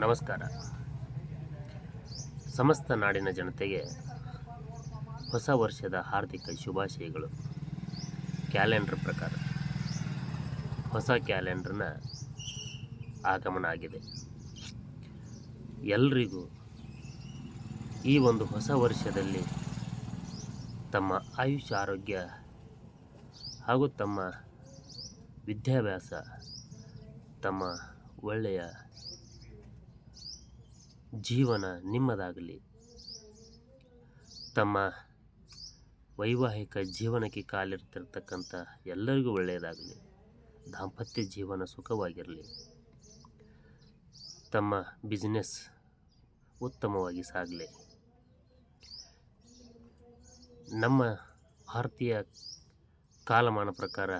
ನಮಸ್ಕಾರ. ಸಮಸ್ತ ನಾಡಿನ ಜನತೆಗೆ ಹೊಸ ವರ್ಷದ ಹಾರ್ದಿಕ ಶುಭಾಶಯಗಳು. ಕ್ಯಾಲೆಂಡರ್ ಪ್ರಕಾರ. ಹೊಸ ಕ್ಯಾಲೆಂಡರ್ನ ಆಗಮನ ಆಗಿದೆ. ಎಲ್ರಿಗೂ ಈ ಒಂದು ಹೊಸ ವರ್ಷದಲ್ಲಿ ತಮ್ಮ ಆಯುಷ್ಯ, ಆರೋಗ್ಯ ಹಾಗೂ ತಮ್ಮ ವಿದ್ಯಾಭ್ಯಾಸ, ತಮ್ಮ ಒಳ್ಳೆಯ ಜೀವನ ನಿಮ್ಮದಾಗಲಿ. ತಮ್ಮ ವೈವಾಹಿಕ ಜೀವನಕ್ಕೆ ಕಾಲಿರ್ತಿರ್ತಕ್ಕಂಥ ಎಲ್ಲರಿಗೂ ಒಳ್ಳೆಯದಾಗಲಿ. ದಾಂಪತ್ಯ ಜೀವನ ಸುಖವಾಗಿರಲಿ. ತಮ್ಮ ಬಿಸ್ನೆಸ್ ಉತ್ತಮವಾಗಿ ಸಾಗಲಿ. ನಮ್ಮ ಭಾರತೀಯ ಕಾಲಮಾನ ಪ್ರಕಾರ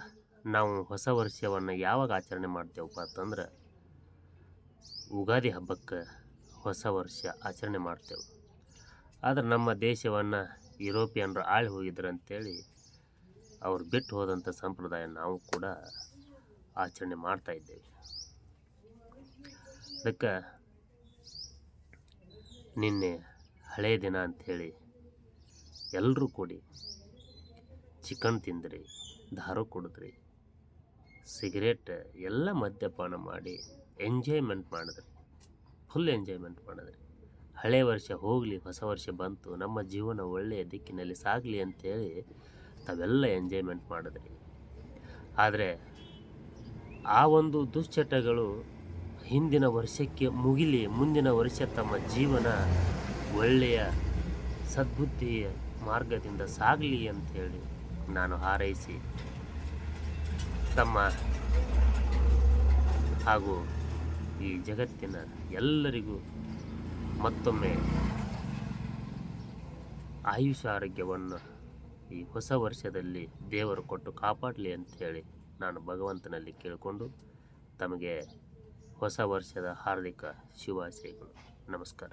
ನಾವು ಹೊಸ ವರ್ಷವನ್ನು ಯಾವಾಗ ಆಚರಣೆ ಮಾಡ್ತೇವಪ್ಪ ಅಂತಂದ್ರೆ ಯುಗಾದಿ ಹಬ್ಬಕ್ಕೆ ಹೊಸ ವರ್ಷ ಆಚರಣೆ ಮಾಡ್ತೇವೆ. ಆದರೆ ನಮ್ಮ ದೇಶವನ್ನು ಯುರೋಪಿಯನ್ರು ಆಳಿ ಹೋಗಿದ್ರು ಅಂತೇಳಿ ಅವ್ರು ಬಿಟ್ಟು ಹೋದಂಥ ಸಂಪ್ರದಾಯ ನಾವು ಕೂಡ ಆಚರಣೆ ಮಾಡ್ತಾ ಇದ್ದೇವೆ. ಅದಕ್ಕೆ ನಿನ್ನೆ ಹಳೆಯ ದಿನ ಅಂಥೇಳಿ ಎಲ್ಲರೂ ಕೂಡಿ ಚಿಕನ್ ತಿಂದ್ರಿ, ದಾರು ಕುಡಿದ್ರಿ, ಸಿಗರೇಟ್ ಎಲ್ಲ ಮದ್ಯಪಾನ ಮಾಡಿ ಎಂಜಾಯ್ಮೆಂಟ್ ಮಾಡಿದ್ರಿ. ಫುಲ್ ಎಂಜಾಯ್ಮೆಂಟ್ ಮಾಡಿದ್ರಿ. ಹಳೆ ವರ್ಷ ಹೋಗಲಿ, ಹೊಸ ವರ್ಷ ಬಂತು, ನಮ್ಮ ಜೀವನ ಒಳ್ಳೆಯ ದಿಕ್ಕಿನಲ್ಲಿ ಸಾಗಲಿ ಅಂತೇಳಿ ತಾವೆಲ್ಲ ಎಂಜಾಯ್ಮೆಂಟ್ ಮಾಡಿದ್ರಿ. ಆದರೆ ಆ ಒಂದು ದುಶ್ಚಟಗಳು ಹಿಂದಿನ ವರ್ಷಕ್ಕೆ ಮುಗಿಲಿ, ಮುಂದಿನ ವರ್ಷ ತಮ್ಮ ಜೀವನ ಒಳ್ಳೆಯ ಸದ್ಬುದ್ಧಿಯ ಮಾರ್ಗದಿಂದ ಸಾಗಲಿ ಅಂಥೇಳಿ ನಾನು ಹಾರೈಸಿ ತಮ್ಮ ಹಾಗೂ ಈ ಜಗತ್ತಿನ ಎಲ್ಲರಿಗೂ ಮತ್ತೊಮ್ಮೆ ಆಯುಷ ಆರೋಗ್ಯವನ್ನು ಈ ಹೊಸ ವರ್ಷದಲ್ಲಿ ದೇವರು ಕೊಟ್ಟು ಕಾಪಾಡಲಿ ಅಂಥೇಳಿ ನಾನು ಭಗವಂತನಲ್ಲಿ ಕೇಳಿಕೊಂಡು ತಮಗೆ ಹೊಸ ವರ್ಷದ ಹಾರ್ದಿಕ ಶುಭಾಶಯಗಳು. ನಮಸ್ಕಾರ.